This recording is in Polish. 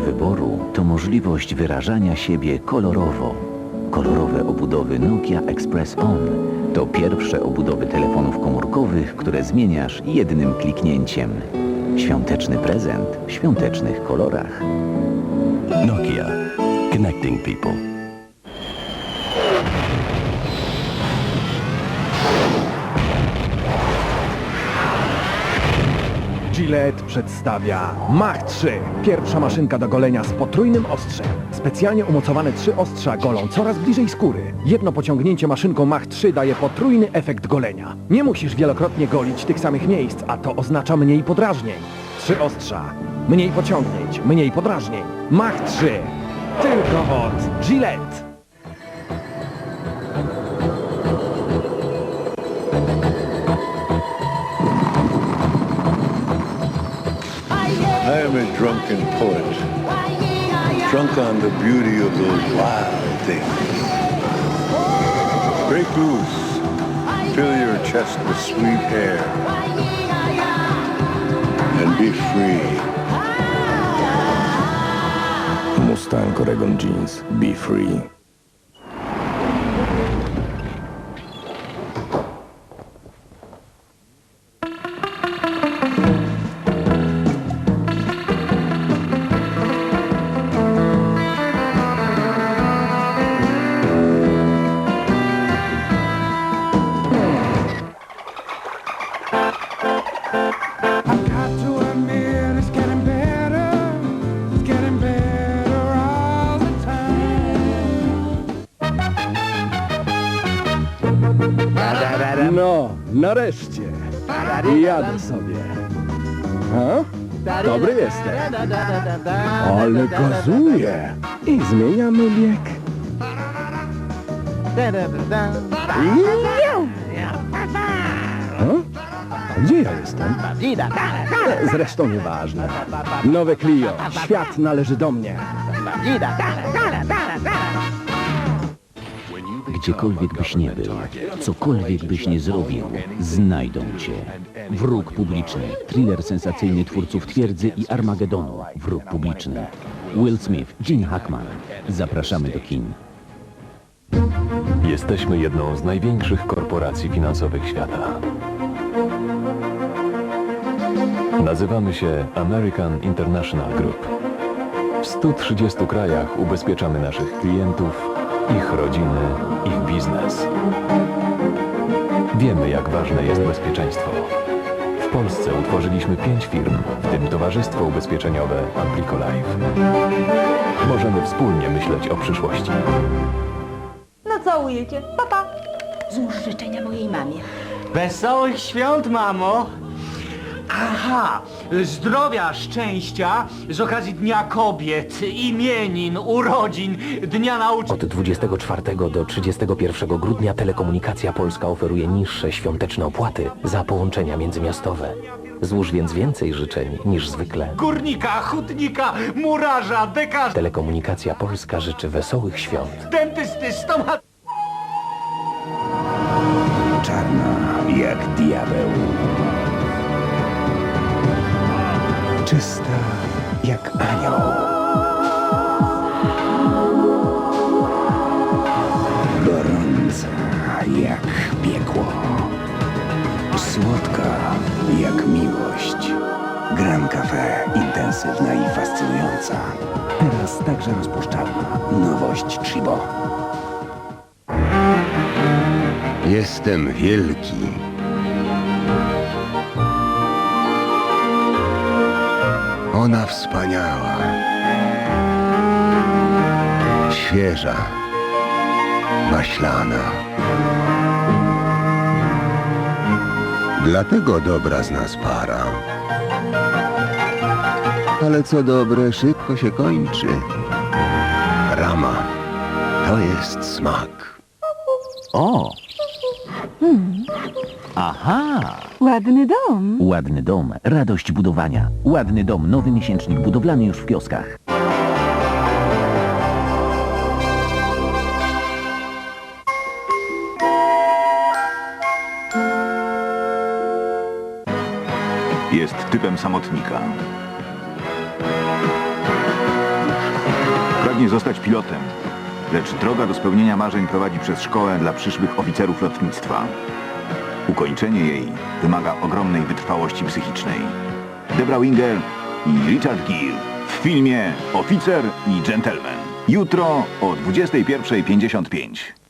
Wyboru to możliwość wyrażania siebie kolorowo. Kolorowe obudowy Nokia Express On to pierwsze obudowy telefonów komórkowych, które zmieniasz jednym kliknięciem. Świąteczny prezent w świątecznych kolorach. Nokia. Connecting people. Gillette przedstawia Mach 3. Pierwsza maszynka do golenia z potrójnym ostrzem. Specjalnie umocowane trzy ostrza golą coraz bliżej skóry. Jedno pociągnięcie maszynką Mach 3 daje potrójny efekt golenia. Nie musisz wielokrotnie golić tych samych miejsc, a to oznacza mniej podrażnień. Trzy ostrza. Mniej pociągnięć, mniej podrażnień. Mach 3. Tylko od Gillette. I am a drunken poet, drunk on the beauty of those wild things. Break loose, fill your chest with sweet air, and be free. Mustang Oregon Jeans. Be free. Nareszcie. Jadę sobie. Ha? Dobry jestem. Ale gazuję. I zmieniamy bieg. A Gdzie ja jestem? Zresztą nieważne. Nowe Clio. Świat należy do mnie. Gdziekolwiek byś nie był, cokolwiek byś nie zrobił, znajdą cię. Wróg publiczny, thriller sensacyjny twórców Twierdzy i Armagedonu. Wróg publiczny. Will Smith, Gene Hackman. Zapraszamy do kin. Jesteśmy jedną z największych korporacji finansowych świata. Nazywamy się American International Group. W 130 krajach ubezpieczamy naszych klientów, ich rodziny, ich biznes. Wiemy, jak ważne jest bezpieczeństwo. W Polsce utworzyliśmy pięć firm, w tym Towarzystwo Ubezpieczeniowe Amplico Life. Możemy wspólnie myśleć o przyszłości. No co, Wilcie? Papa. Złóż życzenia mojej mamie. Wesołych świąt, mamo! Aha, zdrowia, szczęścia z okazji Dnia Kobiet, imienin, urodzin, Dnia Nauczyciela. Od 24 do 31 grudnia Telekomunikacja Polska oferuje niższe świąteczne opłaty za połączenia międzymiastowe. Złóż więc więcej życzeń niż zwykle. Górnika, hutnika, murarza, dekarza, Telekomunikacja Polska życzy wesołych świąt. dentysty, stomat... Czarna jak diabeł. Słodka jak miłość. Gran Cafe intensywna i fascynująca. Teraz także rozpuszczalna. Nowość Chibo. Jestem wielki. Ona wspaniała. Świeża. Maślana. Dlatego dobra z nas para. Ale co dobre, szybko się kończy. Rama. To jest smak. O! Aha! Ładny dom. Ładny dom, radość budowania. Ładny dom, nowy miesięcznik budowlany już w kioskach. Jest typem samotnika. pragnie zostać pilotem, lecz droga do spełnienia marzeń prowadzi przez szkołę dla przyszłych oficerów lotnictwa. Ukończenie jej wymaga ogromnej wytrwałości psychicznej. Debra Winger i Richard Gere w filmie Oficer i Gentleman. Jutro o 21.55.